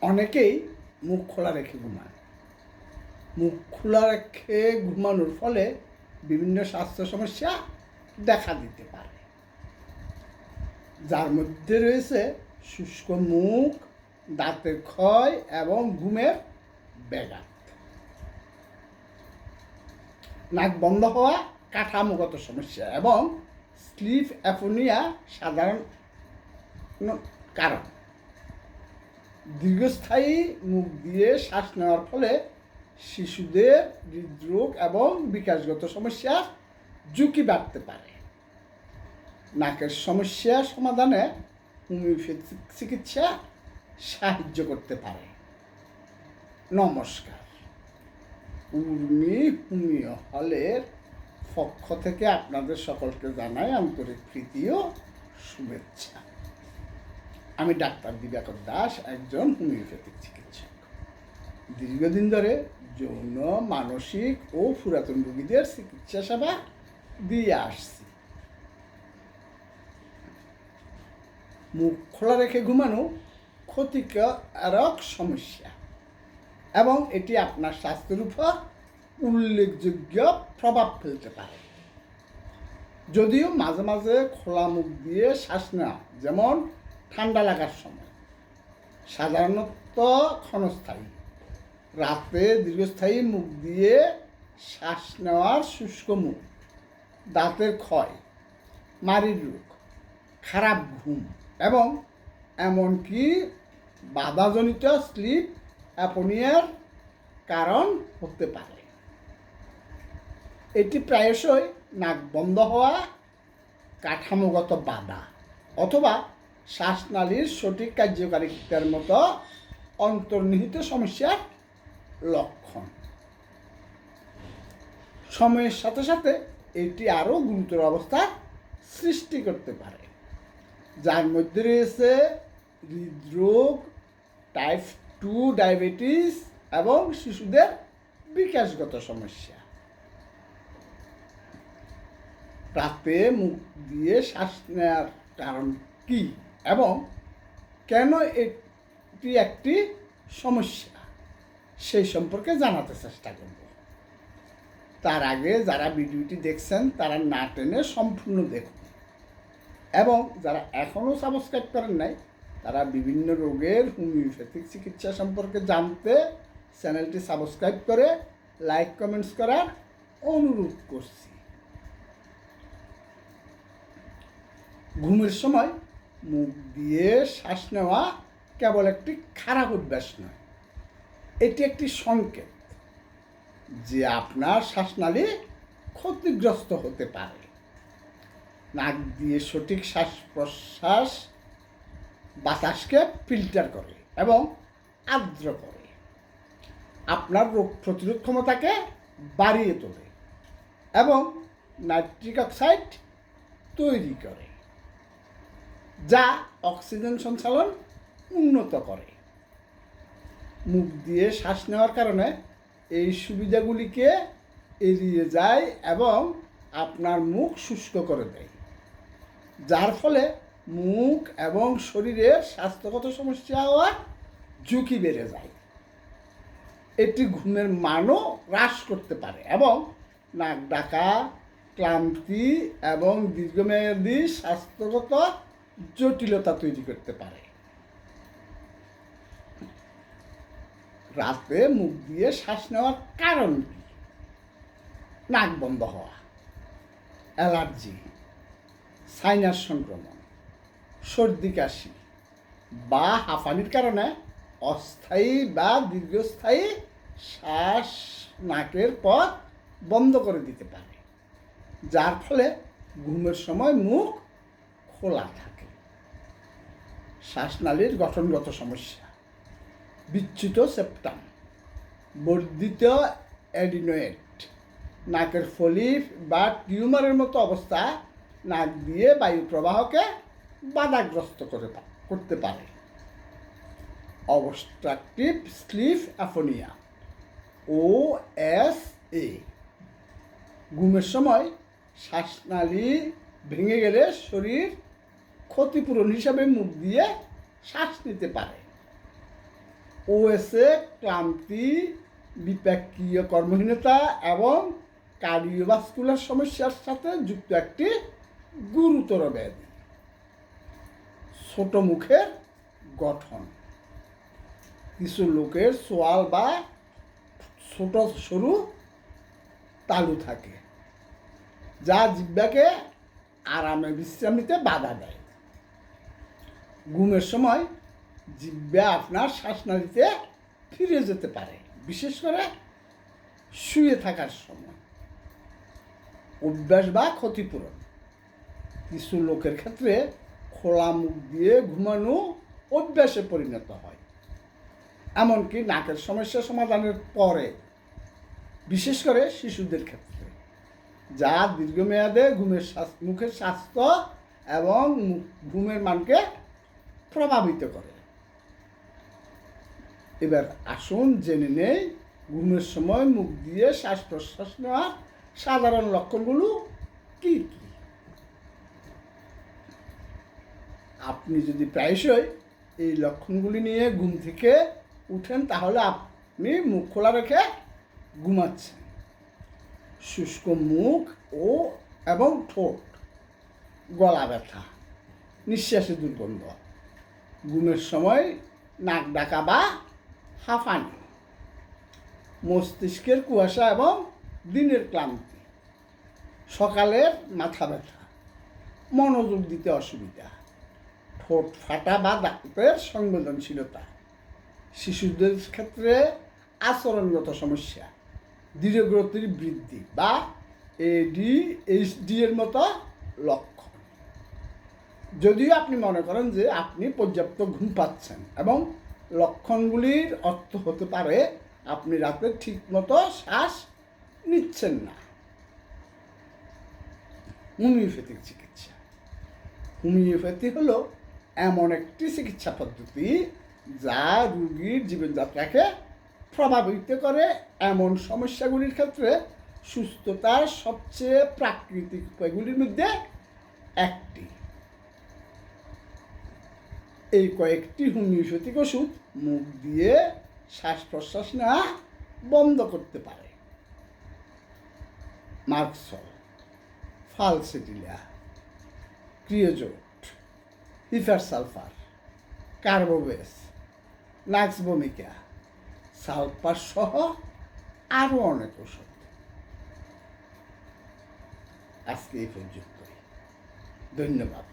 অনেকেই মুখ খোলা রেখে ঘুমায়। মুখ খোলা রেখে ঘুমানোর ফলে বিভিন্ন স্বাস্থ্য সমস্যা দেখা দিতে পারে। যার মধ্যে রয়েছে শুষ্ক মুখ, দাঁতের ক্ষয় এবং ঘুমের ব্যাঘাত। নাক বন্ধ হওয়া কাঠামোগত সমস্যা এবং স্লিপ অ্যাপোনিয়া সাধারণ কারণ। দীর্ঘস্থায়ী মুখ দিয়ে শ্বাস নেওয়ার ফলে শিশুদের হৃদরোগ এবং বিকাশগত সমস্যার ঝুঁকি বাড়তে পারে। নাকের সমস্যা সমাধানে হোমিওপ্যাথিক চিকিৎসা সাহায্য করতে পারে। নমস্কার। উর্মি হোমিও হলের পক্ষ থেকে আপনাদের সকলকে জানাই আন্তরিক ও শুভেচ্ছা। আমি ডাক্তার দিবাকর দাস, একজন হোমিওপ্যাথিক চিকিৎসক। দীর্ঘদিন ধরে যৌন, মানসিক ও পুরাতন রোগীদের চিকিৎসা সেবা দিয়ে আসছি। মুখ খোলা রেখে ঘুমানো ক্ষতিকারক সমস্যা এবং এটি আপনার স্বাস্থ্যের উপর উল্লেখযোগ্য প্রভাব ফেলতে পারে। যদিও মাঝে মাঝে খোলা মুখ দিয়ে শ্বাস নেওয়া, যেমন ঠান্ডা লাগার সময়। সাধারণত ক্ষণস্থায়ী। রাতে দীর্ঘস্থায়ী মুখ দিয়ে শ্বাস নেওয়ার শুষ্ক মুখ, দাঁতের ক্ষয় মারির রোগ, খারাপ ঘুম এবং এমনকি বাধাজনিত স্লিপ, অ্যাপোনিয়ার কারণ হতে পারে। এটি প্রায়শই নাক বন্ধ হওয়া কাঠামোগত বাধা অথবা শ্বাসনালীর সঠিক কার্যকারিতার মতো অন্তর্নিহিত সমস্যার লক্ষণ। সময়ের সাথে সাথে এটি আরও গুরুতর অবস্থা সৃষ্টি করতে পারে। যার মধ্যে রয়েছে হৃদরোগ টাইপ টু ডায়াবেটিস এবং শিশুদের বিকাশগত সমস্যা। রাতে মুখ দিয়ে শ্বাস নেওয়ার কারণ কি? এবং কেন এটি একটি সমস্যা? সেই সম্পর্কে জানাতে চেষ্টা করব। তার আগে যারা ভিডিওটি দেখছেন, তারা না টেনে সম্পূর্ণ দেখুন। এবং যারা এখনও সাবস্ক্রাইব করেন নাই, তারা বিভিন্ন রোগের হোমিওপ্যাথিক চিকিৎসা সম্পর্কে জানতে চ্যানেলটি সাবস্ক্রাইব করে লাইক, কমেন্টস করার অনুরোধ করছি। ঘুমের সময় মুখ দিয়ে শ্বাস নেওয়া কেবল একটি খারাপ অভ্যাস নয়। এটি একটি সংকেত যে আপনার শ্বাসনালী ক্ষতিগ্রস্ত হতে পারে। নাক দিয়ে সঠিক শ্বাস প্রশ্বাস বাতাসকে ফিল্টার করে এবং আর্দ্র করে। আপনার রোগ প্রতিরোধ ক্ষমতাকে বাড়িয়ে তোলে এবং নাইট্রিক অক্সাইড তৈরি করে। যা অক্সিজেন সঞ্চালন উন্নত করে। মুখ দিয়ে শ্বাস নেওয়ার কারণে এই সুবিধাগুলিকে এড়িয়ে যায় এবং আপনার মুখ শুষ্ক করে দেয়। যার ফলে মুখ এবং শরীরের স্বাস্থ্যগত সমস্যা হওয়ার ঝুঁকি বেড়ে যায়। এটি ঘুমের মানও হ্রাস করতে পারে এবং নাক ডাকা, ক্লান্তি এবং দীর্ঘমেয়াদী স্বাস্থ্যগত জটিলতা তৈরি করতে পারে। রাতে মুখ দিয়ে শ্বাস নেওয়ার কারণ কি? নাক বন্ধ হওয়া, অ্যালার্জি, সাইনাস সংক্রমণ, সর্দি কাশি বা হাঁফানির কারণে অস্থায়ী বা দীর্ঘস্থায়ী শ্বাস নাকের পথ বন্ধ করে দিতে পারে, যার ফলে ঘুমের সময় মুখ খোলা থাকে। শ্বাসনালীর গঠনগত সমস্যা। বিচ্যুত সেপ্টাম, বর্ধিত অ্যাডিনোয়েট নাকের ফলিফ বা টিউমারের মতো অবস্থা নাক দিয়ে বায়ু প্রবাহকে বাধাগ্রস্ত করে করতে পারে। Obstructive sleep apnoea, O S A. ঘুমের সময় শ্বাসনালী ভেঙে গেলে শরীর ক্ষতিপূরণ হিসাবে মুখ দিয়ে শ্বাস নিতে পারে। ওএসএ ক্লান্তি, বিপাকীয় কর্মহীনতা এবং কার্ডিওভাস্কুলার সমস্যার সাথে যুক্ত একটি গুরুতর ব্যাধি। ছোট মুখের গঠন। কিছু লোকের সোয়াল বা ছোট সরু তালু থাকে, যা জিব্বাকে আরামে বিশ্রাম নিতে বাধা দেয়। ঘুমের সময় জিব্বা আপনার শ্বাসনালীতে ফিরে যেতে পারে, বিশেষ করে শুয়ে থাকার সময়। অভ্যাস বা ক্ষতিপূরণ। কিছু লোকের ক্ষেত্রে খোলা মুখ দিয়ে ঘুমানো অভ্যাসে পরিণত হয়। এমনকি নাকের সমস্যা সমাধানের পরে, বিশেষ করে শিশুদের ক্ষেত্রে, যা দীর্ঘমেয়াদে ঘুমের মুখের স্বাস্থ্য এবং ঘুমের মানকে প্রভাবিত করে। এবার আসুন জেনে নেই, ঘুমের সময় মুখ দিয়ে শ্বাস প্রশ্বাস নেওয়ার সাধারণ লক্ষণগুলো কি কি? আপনি যদি প্রায়শই এই লক্ষণগুলি নিয়ে ঘুম থেকে উঠেন, তাহলে আপনি মুখ খোলা রেখে ঘুমাচ্ছেন। শুষ্ক মুখ ও এবং ঠোঁট, গলা ব্যথা, নিঃশ্বাসে দুর্গন্ধ। ঘুমের সময় নাক ডাকা বা হাঁফানি। মস্তিষ্কের কুয়াশা এবং দিনের ক্লান্তি। সকালের মাথা ব্যথা, মনোযোগ দিতে অসুবিধা, ঠোঁট ফাটা বা দাঁতের সংবেদনশীলতা, শিশুদের ক্ষেত্রে আচরণগত সমস্যা দৃঢ়গ্রতির বৃদ্ধি বা এডিএইচডি এর মতো লক্ষণ। যদিও আপনি মনে করেন যে আপনি পর্যাপ্ত ঘুম পাচ্ছেন এবং লক্ষণগুলির অর্থ হতে পারে আপনি রাতে ঠিকমতো শ্বাস নিচ্ছেন না। হোমিওপ্যাথিক চিকিৎসা। হোমিওপ্যাথি হলো এমন একটি চিকিৎসা পদ্ধতি যা রুগীর জীবনযাত্রাকে প্রভাবিত করে এমন সমস্যাগুলির ক্ষেত্রে সুস্থতার সবচেয়ে প্রাকৃতিক উপায়গুলির মধ্যে একটি। এই কয়েকটি হোমিওপ্যাথিক ওষুধ মুখ দিয়ে শ্বাস প্রশ্বাস নেওয়া বন্ধ করতে পারে। Merc sol ফালসেটিলা creosote hepar sulphur, কার্বোবেস, নাক্সবমিকা, sulphur সহ আরও অনেক ওষুধ আজকে এই পর্যন্তই। ধন্যবাদ।